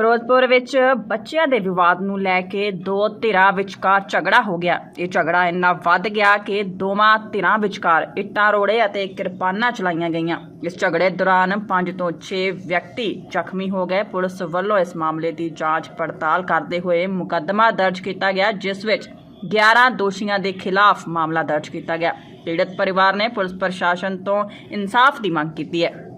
ਫਿਰੋਜ਼ਪੁਰ ਵਿੱਚ ਬੱਚਿਆਂ ਦੇ ਵਿਵਾਦ ਨੂੰ ਲੈ ਕੇ ਦੋ ਧਿਰਾਂ ਵਿਚਕਾਰ ਝਗੜਾ ਹੋ ਗਿਆ। ਇਹ ਝਗੜਾ ਇੰਨਾ ਵੱਧ ਗਿਆ ਕਿ ਦੋਵਾਂ ਧਿਰਾਂ ਵਿਚਕਾਰ ਇੱਟਾਂ, ਰੋੜੇ ਅਤੇ ਕਿਰਪਾਨਾਂ ਚਲਾਈਆਂ ਗਈਆਂ। ਇਸ ਝਗੜੇ ਦੌਰਾਨ 5 ਤੋਂ 6 ਵਿਅਕਤੀ ਜ਼ਖਮੀ ਹੋ ਗਏ। ਪੁਲਿਸ ਵੱਲੋਂ ਇਸ ਮਾਮਲੇ ਦੀ ਜਾਂਚ ਪੜਤਾਲ ਕਰਦੇ ਹੋਏ ਮੁਕੱਦਮਾ ਦਰਜ ਕੀਤਾ ਗਿਆ, ਜਿਸ ਵਿੱਚ 11 ਦੋਸ਼ੀਆਂ ਦੇ ਖਿਲਾਫ ਮਾਮਲਾ ਦਰਜ ਕੀਤਾ ਗਿਆ। ਪੀੜਤ ਪਰਿਵਾਰ ਨੇ ਪੁਲਿਸ ਪ੍ਰਸ਼ਾਸਨ ਤੋਂ ਇਨਸਾਫ ਦੀ ਮੰਗ ਕੀਤੀ ਹੈ।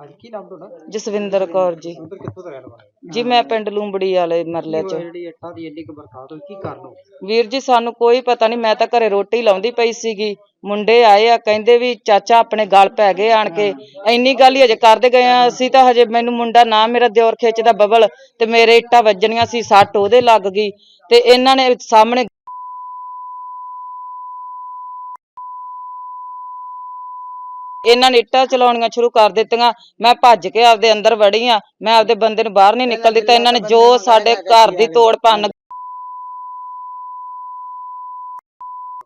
ਹਾਂਜੀ ਕੀ ਨਾਮ ਤੁਹਾਡਾ? ਜਸਵਿੰਦਰ ਕੌਰ ਜੀ। ਉਧਰ ਕਿੱਥੋਂ ਦਾ ਰਹਿਣ ਵਾਲੇ ਹੋ? ਜੀ ਮੈਂ ਪਿੰਡ ਲੂੰਬੜੀ ਵਾਲੇ ਮਰਲੇ ਚ। ਜਿਹੜੀ ਇੱਟਾਂ ਦੀ ਇੰਨੀ ਕੁ ਬਰਸਾਤ ਹੋਈ? ਕੀ ਕਾਰਨ ਹੋ ਵੀਰ ਜੀ ਸਾਨੂੰ ਕੋਈ ਪਤਾ ਨਹੀਂ। ਮੈਂ ਤਾਂ ਘਰੇ ਰੋਟੀ ਲਾਉਂਦੀ ਪਈ ਸੀਗੀ। ਮੁੰਡੇ ਆਏ ਆ ਕਹਿੰਦੇ ਵੀ ਚਾਚਾ ਆਪਣੇ ਗਲ ਪੈ ਗਏ ਆਣ ਕੇ। ਇੰਨੀ ਗੱਲ ਹੀ ਅਜੇ ਕਰਦੇ ਗਏ ਆ ਅਸੀਂ ਤਾਂ ਹਜੇ ਮੈਨੂੰ ਮੁੰਡਾ ਨਾ ਮੇਰਾ ਦਿਓਰ ਖਿੱਚਦਾ ਬਬਲ ਤੇ ਮੇਰੇ ਇੱਟਾਂ ਵੱਜਣੀਆਂ ਸੀ ਸੱਟ ਉਹਦੇ ਲੱਗ ਗਈ। ਤੇ ਇਹਨਾਂ ਨੇ ਸਾਹਮਣੇ ਇਹਨਾਂ ਨੇ ਇੱਟਾਂ ਚਲਾਉਣੀਆਂ ਸ਼ੁਰੂ ਕਰ ਦਿੱਤੀਆਂ। ਮੈਂ ਭੱਜ ਕੇ ਆਪਦੇ ਅੰਦਰ ਵੜੀ ਆ। ਮੈਂ ਆਪਦੇ ਬੰਦੇ ਨੂੰ ਬਾਹਰ ਨਹੀਂ ਨਿਕਲ ਦਿੱਤਾ ਇਹਨਾਂ ਨੇ ਜੋ ਸਾਡੇ ਘਰ ਦੀ ਤੋੜ ਭੰਨ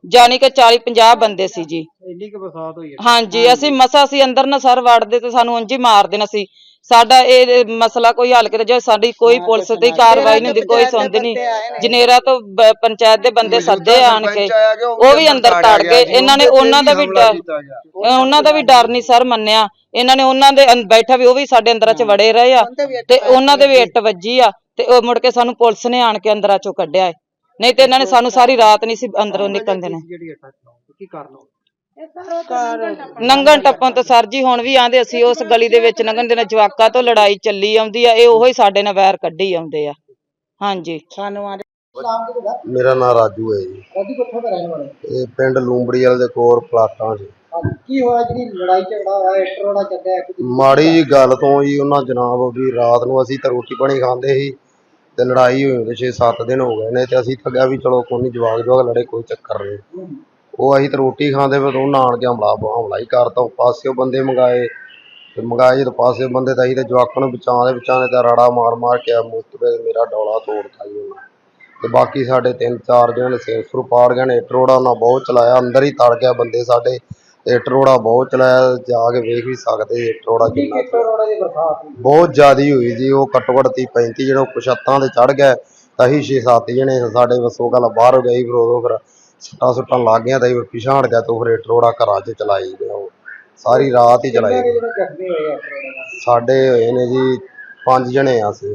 ਜਾਣੀ ਕਿ 40 50 ਬੰਦੇ ਸੀ ਜੀ। ਇੰਨੀ ਕੁ ਬਰਸਾਤ ਹੋਈ ਹਾਂਜੀ। ਅਸੀਂ ਮਸਾ ਅਸੀਂ ਅੰਦਰ ਨਾ ਸਰ ਵੜਦੇ ਤੇ ਸਾਨੂੰ ਉਂਝ ਹੀ ਮਾਰ ਦੇਣਾ ਸੀ। ਸਾਡਾ ਇਹ ਮਸਲਾ ਕੋਈ ਹੱਲ ਕਰੇ ਜੇ ਸਾਡੀ ਕੋਈ ਪੁਲਿਸ ਦੀ ਕਾਰਵਾਈ ਨਹੀਂ ਹੁੰਦੀ ਕੋਈ ਸੁਣਦੀ ਨਹੀਂ। ਜਨੇਰਾ ਤੋਂ ਪੰਚਾਇਤ ਦੇ ਬੰਦੇ ਸੱਦੇ ਆਣ ਕੇ ਉਹ ਵੀ ਅੰਦਰ ਤੜ ਗਏ। ਇਹਨਾਂ ਨੇ ਉਹਨਾਂ ਦਾ ਵੀ ਡਰ ਉਹਨਾਂ ਦਾ ਵੀ ਡਰ ਨਹੀਂ ਸਰ ਮੰਨਿਆ। ਇਹਨਾਂ ਨੇ ਉਹਨਾਂ ਦੇ ਬੈਠਾ ਵੀ ਉਹ ਵੀ ਸਾਡੇ ਅੰਦਰਾਂ ਚ ਵੜੇ ਰਹੇ ਆ। ਤੇ ਉਹਨਾਂ ਦੇ ਵੀ ਇੱਟ ਵੱਜੀ ਆ। ਤੇ ਉਹ ਮੁੜ ਕੇ ਸਾਨੂੰ ਪੁਲਿਸ ਨੇ ਆਣ ਕੇ ਅੰਦਰਾਂ ਚੋਂ ਕੱਢਿਆ ਨਹੀਂ ਤੇ ਇਹਨਾਂ ਨੇ ਸਾਨੂੰ ਸਾਰੀ ਰਾਤ ਨਹੀਂ ਸੀ ਅੰਦਰੋਂ ਨਿਕਲਣ ਦੇਣਾ। ਨੰਗਣ ਟੱਪਣ ਤੋਂ ਸਰ ਜੀ ਹੁਣ ਵੀ ਆਂਦੇ ਅਸੀਂ ਉਸ ਗਲੀ ਦੇ ਵਿੱਚ ਲੰਘਣ ਦੇ ਨਾਲ ਜਵਾਕਾਂ ਤੋਂ ਲੜਾਈ ਚੱਲੀ ਆਉਂਦੀ ਆ ਇਹ ਉਹੀ ਸਾਡੇ ਨਾਲ ਵੈਰ ਕੱਢੀ ਆਉਂਦੇ ਆ। ਹਾਂਜੀ। ਸਾਨੂੰ ਮੇਰਾ ਨਾਮ ਰਾਜੂ ਹੈ ਜੀ। ਰਾਜੀ ਕਿੱਥੋਂ ਦਾ ਰਹਿਣ ਵਾਲੇ? ਇਹ ਪਿੰਡ ਲੂੰਬੜੀ ਵਾਲੇ ਦੇ ਕੋਰ ਪਲਾਟਾਂ 'ਚ। ਕੀ ਹੋਇਆ ਜਿਹੜੀ ਲੜਾਈ ਝਗੜਾ ਹੋਇਆ ਇੱਟ ਰੋੜਾ ਚੱਲਿਆ ਮਾੜੀ ਜੀ ਗੱਲ ਤੋਂ ਜੀ ਉਹਨਾਂ ਜਨਾਬ ਵੀ ਰਾਤ ਨੂੰ ਅਸੀਂ ਤਾਂ ਰੋਟੀ ਪਾਣੀ ਖਾਂਦੇ ਸੀ ਤੇ ਲੜਾਈ ਹੋਈ ਤੇ 6-7 ਦਿਨ ਹੋ ਗਏ ਨੇ ਤੇ ਅਸੀਂ ਤਾਂ ਕਿਹਾ ਵੀ ਚਲੋ ਕੋਈ ਨੀ ਜਵਾਗ ਜਵਾਗ ਲੜੇ ਕੋਈ ਚੱਕਰ ਨਹੀਂ ਉਹ ਅਸੀਂ ਤਾਂ ਰੋਟੀ ਖਾਂਦੇ ਫਿਰ ਉਹਨਾਂ ਆਣ ਕੇ ਹਮਲਾ ਹਮਲਾ ਹੀ ਕਰਤਾ ਉਹ ਪਾਸਿਓ ਬੰਦੇ ਮੰਗਾਏ। ਤੇ ਮੰਗਾਏ ਜਦੋਂ ਪਾਸਿਓ ਬੰਦੇ ਤਾਂ ਅਸੀਂ ਤੇ ਜਵਾਕਾਂ ਨੂੰ ਬਚਾਉਣ ਦੇ ਬਚਾਉਣੇ ਤਾਂ ਰੜਾ ਮਾਰ ਮਾਰ ਕੇ ਮੁਸਤਬੇ ਮੇਰਾ ਡੋਲਾ ਤੋੜਤਾ ਜੀ ਉਹਨਾਂ ਤੇ ਬਾਕੀ ਸਾਡੇ ਤਿੰਨ ਚਾਰ ਜਣੇ ਸੁਰ ਪਾੜ ਗਏ ਨੇ ਟਰੋੜਾ ਨਾਲ ਬਹੁਤ ਚਲਾਇਆ ਅੰਦਰ ਹੀ ਤੜ ਗਿਆ ਬੰਦੇ ਸਾਡੇ। ਤੇ ਟਰੋੜਾ ਬਹੁਤ ਚਲਾਇਆ ਜਾ ਕੇ ਵੇਖ ਵੀ ਸਕਦੇ ਟਰੋੜਾ ਕਿੰਨਾ ਬਹੁਤ ਜ਼ਿਆਦੀ ਹੋਈ ਜੀ ਉਹ ਘੱਟੋ ਘੱਟ ਤੀਹ 35 ਜਿਹੜੇ ਕੁਛੱਤਾਂ ਤੇ ਚੜ ਗਏ ਤਾਂ ਅਸੀਂ 6-7 ਜਣੇ ਸਾਡੇ ਵਸੋਂ ਗੱਲ ਬਾਹਰ ਹੋ ਗਈ ਫਿਰ ਉਦੋਂ ਫਿਰ ਸੱਟਾਂ ਸੁੱਟਾਂ ਲੱਗ ਗਈਆਂ ਤਾਂ ਫਿਰ ਪਿਛਾਂ ਹਟ ਗਿਆ ਤੋਂ ਫਿਰ ਟਰੋੜਾ ਘਰਾਂ 'ਚ ਚਲਾਈ ਗਿਆ ਉਹ। ਸਾਰੀ ਰਾਤ ਹੀ ਚਲਾਈ ਗਈ। ਰੋੜੇ ਨਾਲ ਸਾਡੇ ਹੋਏ ਨੇ ਜੀ ਪੰਜ ਜਣੇ ਆ ਅਸੀਂ।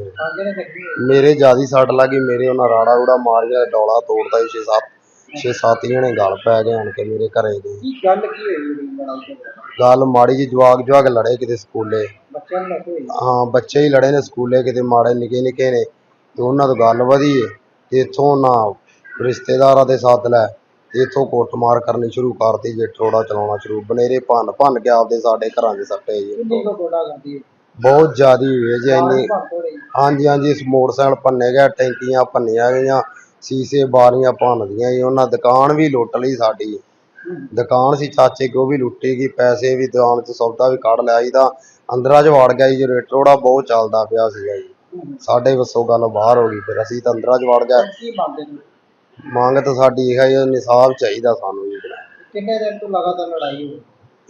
ਮੇਰੇ ਜਿਆਦੀ ਸੱਟ ਲੱਗੀ ਮੇਰੇ ਉਹਨਾਂ ਰਾੜਾ ਰੂੜਾ ਮਾਰਿਆ ਡੋਲਾ ਤੋੜਦਾ ਸੀ 6-7 6-7 ਜਣੇ ਗਲ ਪੈ ਗਏ ਆਣ ਕੇ ਮੇਰੇ ਘਰੇ ਦੇ ਕੀ ਗੱਲ ਕੀ ਹੋਈ ਗੱਲ ਮਾੜੀ ਜੀ ਜਵਾਗ ਜਵਾਗ ਲੜੇ ਕਿਤੇ ਸਕੂਲੇ। ਹਾਂ ਬੱਚੇ ਹੀ ਲੜੇ ਨੇ ਸਕੂਲੇ ਕਿਤੇ ਮਾੜੇ ਨਿੱਕੇ ਨਿੱਕੇ ਨੇ। ਤੇ ਉਹਨਾਂ ਤੋਂ ਗੱਲ ਵਧੀ ਤੇ ਇੱਥੋਂ ਨਾ ਰਿਸ਼ਤੇਦਾਰਾਂ ਦੇ ਸੱਦ ਲੈ। ਇੱਥੋਂ ਕੁੱਟਮਾਰ ਕਰਨੀ ਸ਼ੁਰੂ ਕਰਤੀ ਜੇ ਟਰੋੜਾ ਚਲਾਉਣਾ ਸ਼ੁਰੂ। ਬਨੇਰੇ ਭੰਨ ਭੰਨ ਕੇ ਆਪਦੇ ਸਾਡੇ ਘਰਾਂ 'ਚ ਸੱਟੇ ਜੀ। ਕਿੰਨੀ ਕੁ ਗੋਡਾ ਕਰਦੀ ਹੈ? ਬਹੁਤ ਜ਼ਿਆਦੀ ਹੋਈ ਹੈ ਜੀ ਇੰਨੀ ਹਾਂਜੀ ਹਾਂਜੀ ਇਸ ਮੋਟਰਸਾਈਕਲ ਭੰਨੇ ਗਏ ਟੈਂਕੀਆਂ ਭੰਨੀਆਂ ਗਈਆਂ ਸੀਸੇ ਬਾਰੀਆਂ ਭੰਨਦੀਆਂ ਜੀ। ਉਹਨਾਂ ਦੁਕਾਨ ਵੀ ਲੁੱਟ ਲਈ ਸਾਡੀ। ਦੁਕਾਨ ਸੀ ਚਾਚੇ ਕੋ ਵੀ ਲੁੱਟੀ ਗਈ ਪੈਸੇ ਵੀ ਦੁਕਾਨ ਤੋਂ ਸੌਦਾ ਵੀ ਕੱਢ ਲਿਆ ਜੀ ਤਾਂ ਅੰਦਰਾਂ 'ਚ ਵੜ ਗਿਆ ਜੀ ਜੋ ਰੇਟਰੋੜਾ ਬਹੁਤ ਚੱਲਦਾ ਪਿਆ ਸੀਗਾ ਜੀ। ਸਾਡੇ ਵੱਸੋਂ ਗੱਲ ਬਾਹਰ ਹੋ ਗਈ ਫਿਰ ਅਸੀਂ ਤਾਂ ਅੰਦਰਾਂ 'ਚ ਵੜ ਗਏ। ਮੰਗ ਤਾਂ ਸਾਡੀ ਇਹ ਹੈ ਨਿਸਾਬ ਚਾਹੀਦਾ ਸਾਨੂੰ ਜੀ ਕਿੰਨੇ ਦਿਨ ਤੋਂ ਲਗਾਤਾਰ ਲੜਾਈ ਹੋਈ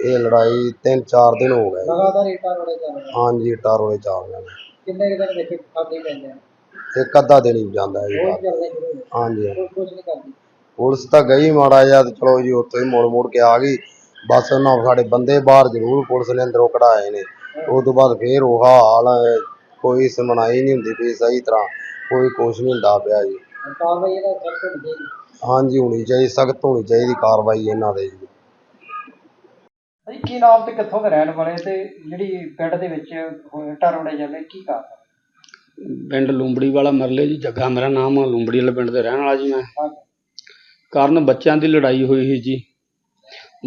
ਇਹ ਲੜਾਈ ਤਿੰਨ ਚਾਰ ਦਿਨ ਹੋ ਗਏ। ਲਗਾਤਾਰ ਇੱਟਾਂ ਰੋੜੇ ਚੱਲ ਰਹੇ ਹਾਂਜੀ ਟਾਰੋਲੇ ਚਾਰ ਦਿਨ ਕਿੰਨੇ ਕੁ ਦਿਨ ਵਿੱਚ ਖਾਦੇ ਪੈਂਦੇ ਆ? ਇੱਕ ਅੱਧਾ ਦਿਨ ਹੀ ਜਾਂਦਾ ਜੀ। ਰੋਜ਼ ਬਾਅਦ। ਚੱਲਦੇ ਸ਼ੁਰੂ ਹੋਏ ਹਾਂਜੀ ਕੋਈ ਕੁਝ ਨਹੀਂ ਕਰਦੀ। ਪੁਲਿਸ ਤਾਂ ਗਈ ਮਾੜਾ ਜਿਹਾ ਤੇ ਚਲੋ ਜੀ ਉੱਥੋਂ ਹੀ ਮੁੜ ਮੁੜ ਕੇ ਆ ਗਈ। ਬਸ ਉਹਨਾਂ ਸਾਡੇ ਬੰਦੇ ਬਾਹਰ ਜ਼ਰੂਰ ਪੁਲਿਸ ਨੇ ਅੰਦਰੋਂ ਕਢਾਏ ਨੇ। ਉਸ ਤੋਂ ਬਾਅਦ ਫੇਰ ਉਹ ਹਾਲ ਹੈ, ਕੋਈ ਸੁਣਾਈ ਨਹੀਂ ਹੁੰਦੀ ਪਈ ਸਹੀ ਤਰ੍ਹਾਂ। ਕੋਈ ਕੁਛ ਨਹੀਂ ਹੁੰਦਾ ਪਿਆ ਜੀ। ਕਾਰਵਾਈ ਇਹਦਾ ਸਖਤ ਹੋਣੀ ਚਾਹੀਦੀ। ਹਾਂਜੀ ਹੋਣੀ ਚਾਹੀਦੀ ਸਖਤ ਹੋਣੀ ਚਾਹੀਦੀ ਕਾਰਵਾਈ ਇਹਨਾਂ ਦੇ। ਜੀ ਭਾਈ ਕੀ ਨਾਮ ਤੇ ਕਿੱਥੋਂ ਦੇ ਰਹਿਣ ਵਾਲੇ ਤੇ ਜਿਹੜੀ ਪਿੰਡ ਦੇ ਵਿੱਚ ਇੱਟਾਂ ਰੋੜੇ ਚੱਲੇ ਕੀ ਕਾਰਨ ਪਿੰਡ ਲੂੰਬੜੀ ਵਾਲਾ ਮਰਲੇ ਜੀ ਜੱਗਾ ਮੇਰਾ ਨਾਮ ਆ ਲੂੰਬੜੀ ਵਾਲੇ ਪਿੰਡ ਦੇ ਰਹਿਣ ਵਾਲਾ ਜੀ ਮੈਂ। ਕਾਰਨ ਬੱਚਿਆਂ ਦੀ ਲੜਾਈ ਹੋਈ ਸੀ ਜੀ।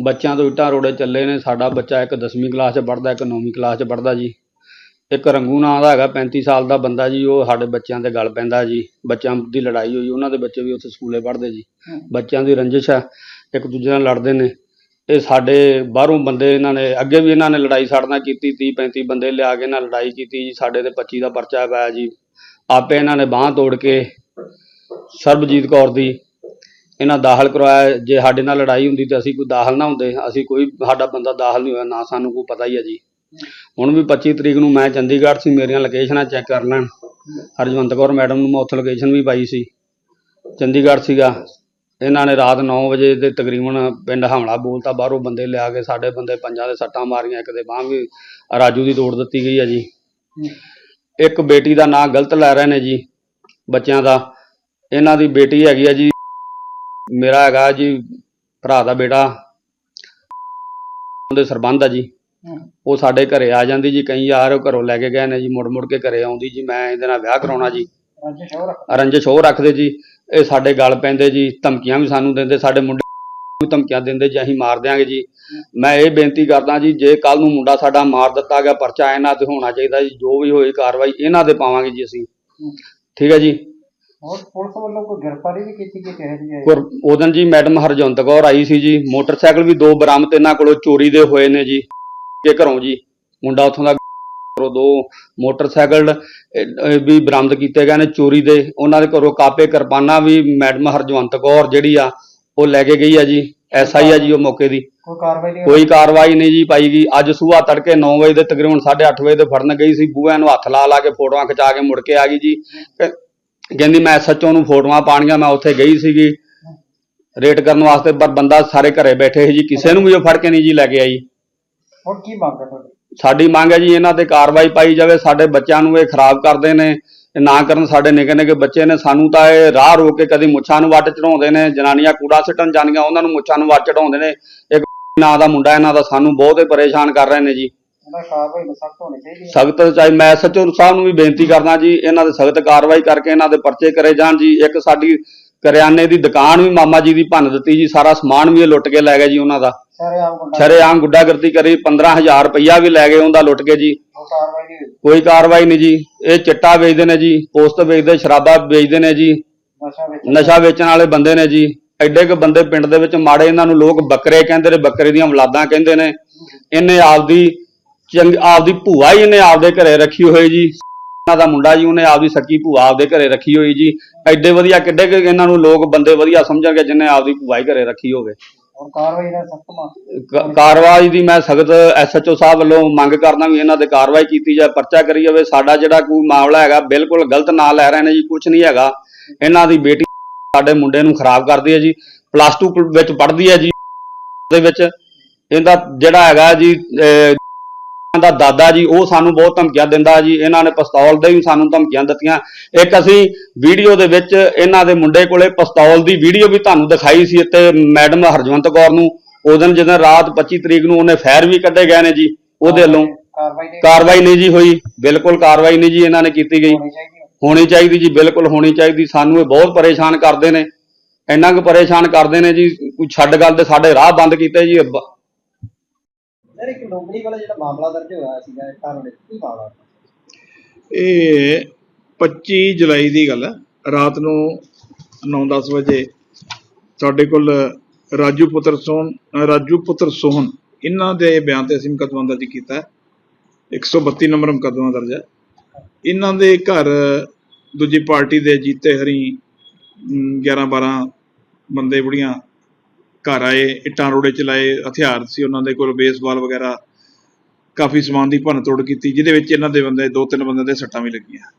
ਬੱਚਿਆਂ ਤੋਂ ਇੱਟਾਂ ਰੋੜੇ ਚੱਲੇ ਨੇ ਸਾਡਾ ਬੱਚਾ ਇੱਕ 10ਵੀਂ ਕਲਾਸ 'ਚ ਪੜ੍ਹਦਾ ਇੱਕ 9ਵੀਂ ਕਲਾਸ 'ਚ ਪੜ੍ਹਦਾ ਜੀ। ਇੱਕ ਰੰਗੂ ਨਾਂ ਦਾ ਹੈਗਾ 35 ਸਾਲ ਦਾ ਬੰਦਾ ਜੀ ਉਹ ਸਾਡੇ ਬੱਚਿਆਂ ਦੇ ਗਲ ਪੈਂਦਾ ਜੀ ਬੱਚਿਆਂ ਦੀ ਲੜਾਈ ਹੋਈ ਉਹਨਾਂ ਦੇ ਬੱਚੇ ਵੀ ਉੱਥੇ ਸਕੂਲੇ ਪੜ੍ਹਦੇ ਜੀ ਬੱਚਿਆਂ ਦੀ ਰੰਜਿਸ਼ ਆ ਇੱਕ ਦੂਜੇ ਨਾਲ ਲੜਦੇ ਨੇ ਇਹ ਸਾਡੇ ਬਾਹਰੋਂ ਬੰਦੇ ਇਹਨਾਂ ਨੇ ਅੱਗੇ ਵੀ ਇਹਨਾਂ ਨੇ ਲੜਾਈ ਸਾਡੇ ਨਾਲ ਕੀਤੀ 30 35 ਬੰਦੇ ਲਿਆ ਕੇ ਇਹਨਾਂ ਲੜਾਈ ਕੀਤੀ ਜੀ ਸਾਡੇ ਤੇ 25 ਦਾ ਪਰਚਾ ਪਾਇਆ ਜੀ ਆਪੇ ਇਹਨਾਂ ਨੇ ਬਾਂਹ ਤੋੜ ਕੇ ਸਰਬਜੀਤ ਕੌਰ ਦੀ ਇਹਨਾਂ ਦਾਖਲ ਕਰਵਾਇਆ ਜੇ ਸਾਡੇ ਨਾਲ ਲੜਾਈ ਹੁੰਦੀ ਤੇ ਅਸੀਂ ਕੋਈ ਦਾਖਲ ਨਾ ਹੁੰਦੇ ਅਸੀਂ ਕੋਈ ਸਾਡਾ ਬੰਦਾ ਦਾਖਲ ਨਹੀਂ ਹੋਇਆ ਨਾ ਸਾਨੂੰ ਕੋਈ ਪਤਾ ਹੀ ਹੈ ਜੀ। ਹੁਣ ਵੀ 25 ਤਰੀਕ ਨੂੰ ਮੈਂ ਚੰਡੀਗੜ੍ਹ ਸੀ, ਮੇਰੀਆਂ ਲੋਕੇਸ਼ਨਾਂ ਚੈੱਕ ਕਰ ਲੈਣ। ਹਰਜਵੰਤ ਕੌਰ ਮੈਡਮ ਨੂੰ ਮੈਂ ਉੱਥੇ ਲੋਕੇਸ਼ਨ ਵੀ ਪਾਈ ਸੀ। ਚੰਡੀਗੜ੍ਹ ਸੀਗਾ। ਇਹਨਾਂ ਨੇ ਰਾਤ 9 ਵਜੇ ਦੇ ਤਕਰੀਬਨ ਪਿੰਡ ਹਮਲਾ ਬੋਲਤਾ, ਬਾਹਰੋਂ ਬੰਦੇ ਲਿਆ ਕੇ ਸਾਡੇ ਬੰਦੇ ਪੰਜਾਂ ਦੇ ਸੱਟਾਂ ਮਾਰੀਆਂ, ਇੱਕ ਦੇ ਬਾਂਹ ਵੀ ਰਾਜੂ ਦੀ ਤੋੜ ਦਿੱਤੀ ਗਈ ਹੈ ਜੀ। ਇੱਕ ਬੇਟੀ ਦਾ ਨਾਂ ਗਲਤ ਲੈ ਰਹੇ ਨੇ ਜੀ, ਬੱਚਿਆਂ ਦਾ। ਇਹਨਾਂ ਦੀ ਬੇਟੀ ਹੈਗੀ ਆ ਜੀ, ਮੇਰਾ ਹੈਗਾ ਜੀ, ਭਰਾ ਦਾ ਬੇਟਾ। ਉਹਦੇ ਸਰਬੰਧ ਆ ਜੀ। ਉਹ ਸਾਡੇ ਘਰੇ ਆ ਜਾਂਦੀ ਜੀ ਕਈ ਯਾਰ ਉਹ ਘਰੋਂ ਲੈ ਕੇ ਗਏ ਨੇ ਜੀ ਮੁੜ ਮੁੜ ਕੇ ਘਰੇ ਆਉਂਦੀ ਜੀ ਮੈਂ ਇਹਦੇ ਨਾਲ ਵਿਆਹ ਕਰਾਉਣਾ ਜੀ। ਰੰਜਿਸ਼ ਹੋਰ ਰੱਖਦੇ ਜੀ ਇਹ ਸਾਡੇ ਗਲ ਪੈਂਦੇ ਜੀ ਧਮਕੀਆਂ ਵੀ ਸਾਨੂੰ ਦਿੰਦੇ ਸਾਡੇ ਮੁੰਡੇ ਨੂੰ ਧਮਕੀਆਂ ਦਿੰਦੇ ਜੀ ਅਸੀਂ ਮਾਰ ਦਿਆਂਗੇ ਜੀ। ਮੈਂ ਇਹ ਬੇਨਤੀ ਕਰਦਾ ਜੀ ਜੇ ਕੱਲ ਨੂੰ ਮੁੰਡਾ ਸਾਡਾ ਮਾਰ ਦਿੱਤਾ ਗਿਆ ਪਰਚਾ ਇਹਨਾਂ ਤੇ ਹੋਣਾ ਚਾਹੀਦਾ ਜੀ ਜੋ ਵੀ ਹੋਏ ਕਾਰਵਾਈ ਇਹਨਾਂ ਤੇ ਪਾਵਾਂਗੇ ਜੀ ਅਸੀਂ। ਠੀਕ ਹੈ ਜੀ? ਹੋਰ ਪੁਲਿਸ ਵੱਲੋਂ ਕੋਈ ਗ੍ਰਿਫਤਾਰੀ ਵੀ ਕੀਤੀ ਗਈ ਕਿਸੇ ਦੀ? ਹੈ ਉਦਨ ਜੀ ਮੈਡਮ ਹਰਜੰਤ ਕੌਰ ਆਈ ਸੀ ਜੀ ਮੋਟਰਸਾਈਕਲ ਵੀ ਦੋ ਬਰਾਮਦ ਇਹਨਾਂ ਕੋਲੋਂ ਚੋਰੀ ਦੇ ਹੋਏ ਨੇ ਜੀ। ਇਹ ਘਰੋਂ ਜੀ। ਮੁੰਡਾ ਉੱਥੋਂ ਦਾ ਘਰੋਂ ਦੋ। ਮੋਟਰਸਾਈਕਲ ਵੀ ਬਰਾਮਦ ਕੀਤੇ ਗਏ ਨੇ ਚੋਰੀ ਦੇ। ਉਹਨਾਂ ਦੇ ਘਰੋਂ ਕਾਪੇ ਕਿਰਪਾਨਾਂ ਵੀ ਮੈਡਮ ਹਰਜਵੰਤ ਕੌਰ ਜਿਹੜੀ ਆ ਉਹ ਲੈ ਕੇ ਗਈ ਆ ਜੀ। ਐਸਆਈ ਆ ਜੀ ਉਹ ਮੌਕੇ ਦੀ। ਕੋਈ ਕਾਰਵਾਈ ਨਹੀਂ ਕੋਈ ਕਾਰਵਾਈ ਨਹੀਂ ਜੀ ਪਾਈ ਗਈ। ਅੱਜ ਸਵੇਰ ਤੜਕੇ 9 ਵਜੇ ਦੇ ਤਕਰੀਬਨ 8:30 ਵਜੇ ਤੇ ਫੜਨ ਗਈ ਸੀ। ਬੂਹਿਆਂ ਨੂੰ ਹੱਥ ਲਾ ਲਾ ਕੇ ਫੋਟੋਆਂ ਖਿਚਾ ਕੇ ਮੁੜ ਕੇ ਆ ਗਈ ਜੀ। ਕ- ਕਹਿੰਦੀ ਮੈਂ ਸੱਚੋਂ ਨੂੰ ਫੋਟੋਆਂ ਪਾਣੀਆਂ ਮੈਂ ਉੱਥੇ ਗਈ ਸੀਗੀ। ਰੇਟ ਕਰਨ ਵਾਸਤੇ ਪਰ ਬੰਦਾ ਸਾਰੇ ਘਰੇ ਬੈਠੇ ਸੀ ਜੀ। ਕਿਸੇ ਨੂੰ ਵੀ ਉਹ ਫੜ ਕੇ ਨਹੀਂ ਜੀ ਲੈ ਕੇ ਆਈ। ਹੁਣ ਕੀ ਮੰਗ ਹੈ ਤੁਹਾਡੀ? ਸਾਡੀ ਮੰਗ ਹੈ ਜੀ ਇਹਨਾਂ ਤੇ ਕਾਰਵਾਈ ਪਾਈ ਜਾਵੇ ਸਾਡੇ ਬੱਚਿਆਂ ਨੂੰ ਇਹ ਖਰਾਬ ਕਰਦੇ ਨੇ ਇਹ ਨਾ ਕਰਨ ਸਾਡੇ ਨਿੱਕੇ ਨਿੱਕੇ ਬੱਚੇ ਨੇ ਸਾਨੂੰ ਤਾਂ ਇਹ ਰਾਹ ਰੋਕ ਕੇ ਕਦੀ ਮੁੱਛਾਂ ਨੂੰ ਵੱਟ ਚੜਾਉਂਦੇ ਨੇ ਜਨਾਨੀਆਂ ਕੂੜਾ ਸਿੱਟਣ ਜਾਂਦੀਆਂ ਉਹਨਾਂ ਨੂੰ ਮੁੱਛਾਂ ਨੂੰ ਵੱਟ ਚੜਾਉਂਦੇ ਨੇ ਇੱਕ ਨਾਂ ਦਾ ਮੁੰਡਾ ਇਹਨਾਂ ਦਾ ਸਾਨੂੰ ਬਹੁਤ ਹੀ ਪਰੇਸ਼ਾਨ ਕਰ ਰਹੇ ਨੇ ਜੀ। ਕਾਰਵਾਈ ਨੂੰ ਸਖਤ ਹੋਣੀ ਚਾਹੀਦੀ ਹੈ। ਸਖਤ ਚਾਹੀ ਮੈਂ ਸੱਚੋ ਸਾਹਿਬ ਨੂੰ ਵੀ ਬੇਨਤੀ ਕਰਦਾ ਜੀ ਇਹਨਾਂ ਦੇ ਸਖਤ ਕਾਰਵਾਈ ਕਰਕੇ ਇਹਨਾਂ ਦੇ ਪਰਚੇ ਕਰੇ ਜਾਣ ਜੀ ਇੱਕ ਸਾਡੀ ਕਰਿਆਨੇ ਦੀ ਦੁਕਾਨ ਵੀ ਮਾਮਾ ਜੀ ਦੀ ਭੰਨ ਦਿੱਤੀ ਜੀ ਸਾਰਾ ਸਮਾਨ ਵੀ ਇਹ ਲੁੱਟ ਕੇ ਲੈ ਗਏ ਜੀ ਉਹਨਾਂ ਦਾ। ਸ਼ਰੇਆਮ ਗੁੱਡਾਗਰਦੀ ਕਰੀ 15000 ਰੁਪਈਆ ਵੀ ਲੈ ਗਏ ਉਹਦਾ ਲੁੱਟ ਕੇ ਜੀ। ਕੋਈ ਕਾਰਵਾਈ ਨਹੀਂ ਜੀ। ਇਹ ਚਿੱਟਾ ਵੇਚਦੇ ਨੇ ਜੀ ਪੋਸਤ ਵੇਚਦੇ ਸ਼ਰਾਬਾਂ ਵੇਚਦੇ ਨੇ ਜੀ। ਨਸ਼ਾ ਵਿੱਚ ਨਸ਼ਾ ਵੇਚਣ ਵਾਲੇ ਬੰਦੇ ਨੇ ਜੀ। ਐਡੇ ਕੁ ਬੰਦੇ ਪਿੰਡ ਦੇ ਵਿੱਚ ਮਾੜੇ ਇਹਨਾਂ ਨੂੰ ਲੋਕ ਬੱਕਰੇ ਕਹਿੰਦੇ ਨੇ ਬੱਕਰੇ ਦੀਆਂ ਔਲਾਦਾਂ ਕਹਿੰਦੇ ਨੇ। ਇਹਨੇ ਆਪਦੀ ਚੰਗ ਆਪਦੀ ਭੂਆ ਹੀ ਇਹਨੇ ਆਪਦੇ ਘਰੇ ਰੱਖੀ ਹੋਈ ਜੀ। ਇਹਨਾਂ ਦਾ ਮੁੰਡਾ ਜੀ ਉਹਨੇ ਆਪਦੀ ਸੱਕੀ ਭੂਆ ਆਪਦੇ ਘਰੇ ਰੱਖੀ ਹੋਈ ਜੀ। ਐਡੇ ਵਧੀਆ ਕਿੱਡੇ ਕੁ ਇਹਨਾਂ ਨੂੰ ਲੋਕ ਬੰਦੇ ਵਧੀਆ ਸਮਝਣਗੇ ਜਿੰਨੇ ਆਪਦੀ ਭੂਆ ਹੀ ਘਰੇ ਰੱਖੀ ਹੋਵੇ। ਹੁਣ ਕਾਰਵਾਈ ਦਾ ਸਖਤ ਮੰਗ ਕਾਰਵਾਈ ਦੀ ਮੈਂ ਸਖਤ ਐਸਐਚਓ ਸਾਹਿਬ ਵੱਲੋਂ ਮੰਗ ਕਰਦਾ ਵੀ ਇਹਨਾਂ ਤੇ ਕਾਰਵਾਈ ਕੀਤੀ ਜਾਏ, ਪਰਚਾ ਕਰੀ ਜਾਵੇ। ਸਾਡਾ ਜਿਹੜਾ ਕੋਈ ਮਾਮਲਾ ਹੈਗਾ, ਬਿਲਕੁਲ ਗਲਤ ਨਾਂ ਲੈ ਰਹੇ ਨੇ ਜੀ ਕੁਝ ਨਹੀਂ ਹੈਗਾ। ਇਹਨਾਂ ਦੀ ਬੇਟੀ ਸਾਡੇ ਮੁੰਡੇ ਨੂੰ ਖਰਾਬ ਕਰਦੀ ਹੈ ਜੀ। ਪਲੱਸ 2 ਵਿੱਚ ਪੜ੍ਹਦੀ ਹੈ ਜੀ। ਦੇ ਵਿੱਚ ਇਹਦਾ ਜਿਹੜਾ ਹੈਗਾ ਜੀ ਦਾ ਦਾਦਾ ਜੀ ਉਹ ਸਾਨੂੰ ਬਹੁਤ ਧਮਕੀਆਂ ਦਿੰਦਾ ਜੀ। ਇਹਨਾਂ ਨੇ ਪਿਸਤੌਲ ਦੇ ਵੀ ਸਾਨੂੰ ਧਮਕੀਆਂ ਦਿੱਤੀਆਂ। ਇੱਕ ਅਸੀਂ ਵੀਡੀਓ ਦੇ ਵਿੱਚ ਇਹਨਾਂ ਦੇ ਮੁੰਡੇ ਕੋਲੇ ਪਿਸਤੌਲ ਦੀ ਵੀਡੀਓ ਵੀ ਤੁਹਾਨੂੰ ਦਿਖਾਈ ਸੀ ਤੇ ਮੈਡਮ ਹਰਜਵੰਤ ਕੌਰ ਨੂੰ। ਉਸ ਦਿਨ ਜਦੋਂ ਰਾਤ 25 ਤਰੀਕ ਨੂੰ ਉਹਨੇ ਫਾਇਰ ਵੀ ਕੱਢੇ ਗਏ ਨੇ ਜੀ ਉਹਦੇ ਵੱਲੋਂ। ਕਾਰਵਾਈ ਨਹੀਂ ਜੀ ਹੋਈ। ਬਿਲਕੁਲ ਕਾਰਵਾਈ ਨਹੀਂ ਜੀ ਇਹਨਾਂ ਨੇ ਕੀਤੀ ਗਈ। ਹੋਣੀ ਚਾਹੀਦੀ ਜੀ ਬਿਲਕੁਲ ਹੋਣੀ ਚਾਹੀਦੀ। ਸਾਨੂੰ ਇਹ ਬਹੁਤ ਪਰੇਸ਼ਾਨ ਕਰਦੇ ਨੇ। ਇੰਨਾ ਕੁ ਪਰੇਸ਼ਾਨ ਕਰਦੇ ਨੇ ਜੀ ਕੋਈ ਛੱਡ ਗੱਲ ਤੇ ਸਾਡੇ ਰਾਹ ਬੰਦ ਕੀਤੇ ਜੀ। ਸਰ ਇੱਕ ਨੌਕਰੀ ਵਾਲਾ ਜਿਹੜਾ ਮਾਮਲਾ ਦਰਜ ਹੋਇਆ ਸੀਗਾ ਇਹ ਕਾਰਨ ਕੀ ਮਾਮਲਾ? ਇਹ 25 ਜੁਲਾਈ ਦੀ ਗੱਲ ਹੈ ਰਾਤ ਨੂੰ 9-10 ਵਜੇ ਸਾਡੇ ਕੋਲ ਰਾਜੂ ਪੁੱਤਰ ਸੋਹਣ ਰਾਜੂ ਪੁੱਤਰ ਸੋਹਣ, ਇਹਨਾਂ ਦੇ ਬਿਆਨ ਤੇ ਅਸੀਂ ਮੁਕੱਦਮਾ ਦਰਜ ਕੀਤਾ। ਹੈ 132 ਨੰਬਰ ਮੁਕੱਦਮਾ ਦਰਜ ਹੈ ਇਹਨਾਂ ਦੇ ਘਰ ਦੂਜੀ ਪਾਰਟੀ ਦੇ ਜੀਤੇ ਹਰੀ 11-12 ਬੰਦੇ ਬੁੜੀਆਂ ਘਰ ਆਏ ਇੱਟਾਂ ਰੋੜੇ ਚਲਾਏ ਹਥਿਆਰ ਸੀ ਉਹਨਾਂ ਦੇ ਕੋਲ ਬੇਸਬਾਲ ਵਗੈਰਾ ਕਾਫੀ ਸਮਾਨ ਦੀ ਭੰਨ ਤੋੜ ਕੀਤੀ ਜਿਹਦੇ ਵਿੱਚ ਇਹਨਾਂ ਦੇ ਬੰਦੇ ਦੋ ਤਿੰਨ ਬੰਦਿਆਂ ਦੇ ਸੱਟਾਂ ਵੀ ਲੱਗੀਆਂ।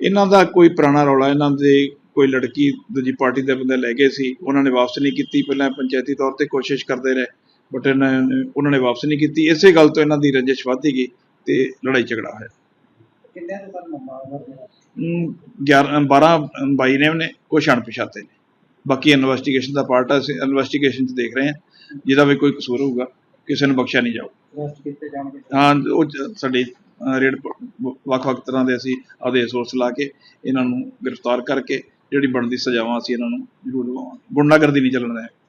ਇਹਨਾਂ ਦਾ ਕੋਈ ਪੁਰਾਣਾ ਰੌਲਾ ਇਹਨਾਂ ਦੇ ਕੋਈ ਲੜਕੀ ਦੂਜੀ ਪਾਰਟੀ ਦੇ ਬੰਦੇ ਲੈ ਗਏ ਸੀ ਉਹਨਾਂ ਨੇ ਵਾਪਸ ਨਹੀਂ ਕੀਤੀ ਪਹਿਲਾਂ ਪੰਚਾਇਤੀ ਤੌਰ ਤੇ ਕੋਸ਼ਿਸ਼ ਕਰਦੇ ਰਹੇ ਬਟ ਉਹਨਾਂ ਨੇ ਵਾਪਸ ਨਹੀਂ ਕੀਤੀ। ਇਸੇ ਗੱਲ ਤੋਂ ਇਹਨਾਂ ਦੀ ਰੰਜਿਸ਼ ਵੱਧਦੀ ਗਈ ਤੇ ਲੜਾਈ ਝਗੜਾ ਹੋਇਆ। ਕਿੰਨੇ ਅਮ 11 12 22 ਨੇ ਉਹਨੇ ਕੁਛ ਅਣਪਛਾਤੇ ਨੇ। ਬਾਕੀ ਇਨਵੈਸਟੀਗੇਸ਼ਨ ਦਾ ਪਾਰਟ ਹੈ ਅਸੀਂ ਇਨਵੈਸਟੀਗੇਸ਼ਨ 'ਚ ਦੇਖ ਰਹੇ ਹਾਂ। ਜਿਹਦਾ ਵੀ ਕੋਈ ਕਸੂਰ ਹੋਊਗਾ ਕਿਸੇ ਨੂੰ ਬਖਸ਼ਿਆ ਨਹੀਂ ਜਾਊ ਅਰੈਸਟ ਕੀਤੇ ਜਾਣਗੇ ਹਾਂ ਉਹ ਜ- ਸਾਡੇ ਰੇਡ ਵੱਖ-ਵੱਖ ਤਰ੍ਹਾਂ ਦੇ ਅਸੀਂ ਆਪਦੇ ਸੋਰਸ ਲਾ ਕੇ ਇਹਨਾਂ ਨੂੰ ਗ੍ਰਿਫਤਾਰ ਕਰਕੇ ਜਿਹੜੀ ਬਣਦੀ ਸਜ਼ਾਵਾਂ ਅਸੀਂ ਇਹਨਾਂ ਨੂੰ ਜ਼ਰੂਰ ਲਵਾਵਾਂਗੇ। ਗੁੰਡਾਗਰਦੀ ਨਹੀਂ ਚੱਲਣ ਦੇਵਾਂਗੇ